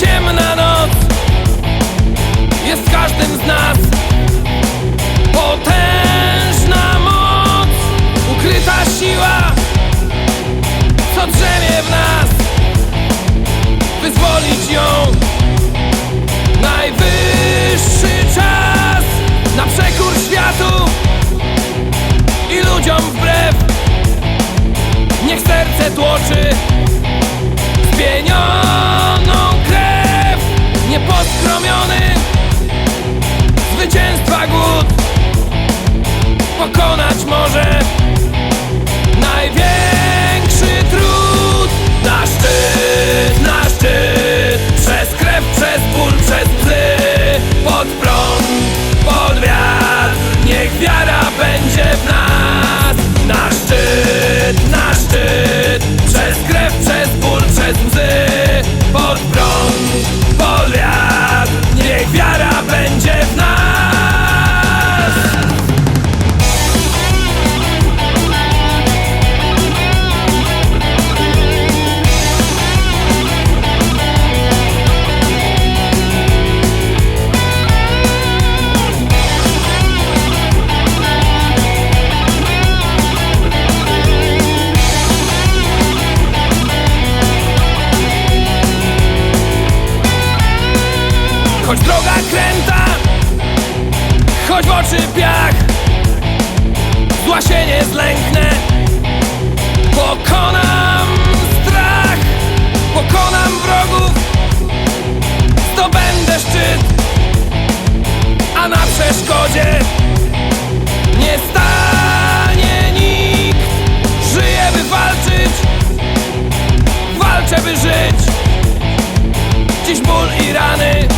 ciemna noc Jest w każdym z nas. Potężna moc Ukryta siła Co drzemie w nas Wyzwolić ją. Najwyższy czas Na przekór światu I ludziom wbrew. Niech serce tłoczy Nieposkromiony Zwycięstwa głód. Pokonać może Choć droga kręta Choć w oczy piach Zła się nie zlęknę. Pokonam strach Pokonam wrogów Zdobędę szczyt A na przeszkodzie Nie stanie nikt. Żyję by walczyć Walczę by żyć. Dziś ból i rany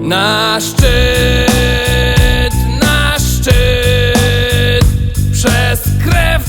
Na szczyt, na szczyt Przez krew